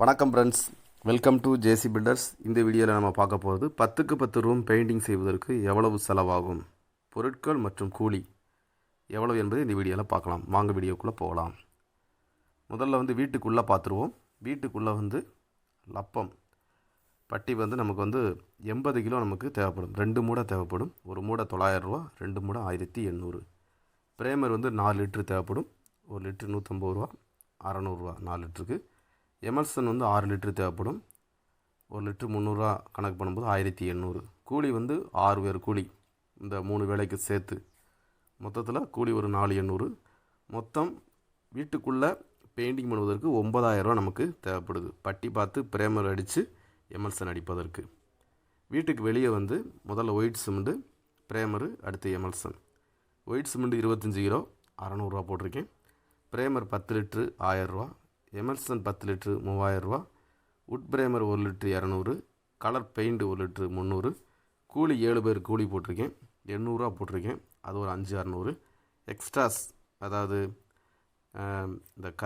வணக்கம் friends welcome to JC builders இந்த வீடியோவில் நம்ம பார்க்க போகிறது பத்துக்கு பத்து ரூம் பெயிண்டிங் செய்வதற்கு எவ்வளவு செலவாகும்? பொருட்கள் மற்றும் கூலி. எவ்வளவு என்பதை இந்த வீடியோவில் பார்க்கலாம். வாங்க வீடியோக்குள்ளே போகலாம். முதல்ல வந்து வீட்டுக்குள்ளே பார்த்துருவோம். வீட்டுக்குள்ளே வந்து லப்பம். பட்டி வந்து நமக்கு வந்து எண்பது கிலோ நமக்கு தேவைப்படும். ரெண்டு மூடை தேவைப்படும். ஒரு மூடை தொள்ளாயிரரூவா ரெண்டு மூடை ஆயிரத்தி எண்ணூறு. பிரேமர் வந்து நாலு லிட்ரு தேவைப்படும். ஒரு லிட்ரு நூற்றம்பது ரூபா அறநூறுவா நாலு லிட்டருக்கு. எமல்சன் வந்து ஆறு லிட்ரு தேவைப்படும். ஒரு லிட்ரு முந்நூறுரூவா கணக்கு பண்ணும்போது ஆயிரத்தி எண்ணூறு. கூலி வந்து ஆறு பேர் கூலி. இந்த மூணு வேலைக்கு சேர்த்து. மொத்தத்தில் கூலி ஒரு நாலு எண்ணூறு. மொத்தம் வீட்டுக்குள்ளே பெயிண்டிங் பண்ணுவதற்கு ஒம்பதாயிரரூவா நமக்கு தேவைப்படுது. பட்டி பார்த்து பிரேமர் அடித்து எமல்சன் அடிப்பதற்கு. வீட்டுக்கு வெளியே வந்து முதல்ல ஒயிட் சிமெண்ட்டு பிரேமரு அடுத்து எமல்சன். ஒயிட் சிமெண்ட் இருபத்தஞ்சி கிலோ அறநூறுரூவா போட்டிருக்கேன். பிரேமர் பத்து லிட்ரு ஆயரூவா எமர்சன் பத்து லிட்ரு மூவாயிரரூவா உட் பிரேமர் ஒரு லிட்ரு இரநூறு. கலர் பெயிண்ட் ஒரு லிட்ரு முந்நூறு. கூலி ஏழு பேர் கூலி போட்டிருக்கேன். எண்ணூறுரூவா போட்டிருக்கேன். அது ஒரு அஞ்சு அறநூறு. எக்ஸ்ட்ராஸ் அதாவது இந்த க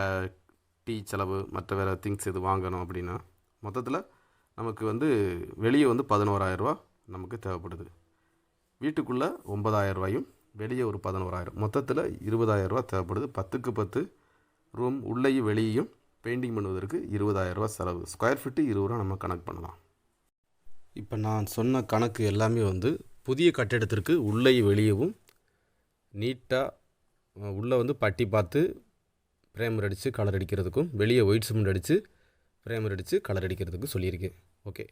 டீ செலவு மற்ற வேறு திங்ஸ் எது வாங்கணும் அப்படின்னா மொத்தத்தில் நமக்கு வந்து வெளியே வந்து பதினோராயிரரூவா நமக்கு தேவைப்படுது. வீட்டுக்குள்ளே ஒன்பதாயிரம் ரூபாயும் வெளியே ஒரு பதினோராயிரம். மொத்தத்தில் இருபதாயிரரூவா தேவைப்படுது. பத்துக்கு பத்து ரூம் உள்ளேயும் வெளியேயும் பெயிண்டிங் பண்ணுவதற்கு இருபதாயிரரூவா செலவு. ஸ்கொயர் ஃபிட்டு இருபது ரூபா நம்ம கணக்கு பண்ணலாம். இப்போ நான் சொன்ன கணக்கு எல்லாமே வந்து புதிய கட்டிடத்திற்கு உள்ளே வெளியவும் நீட்டாக உள்ளே வந்து பட்டி பார்த்து ஃப்ரேமர் அடித்து கலர் அடிக்கிறதுக்கும் வெளியே ஒயிட் சிமெண்ட் அடித்து பிரேமர் அடித்து கலர் அடிக்கிறதுக்கும் சொல்லியிருக்கேன் ஓகே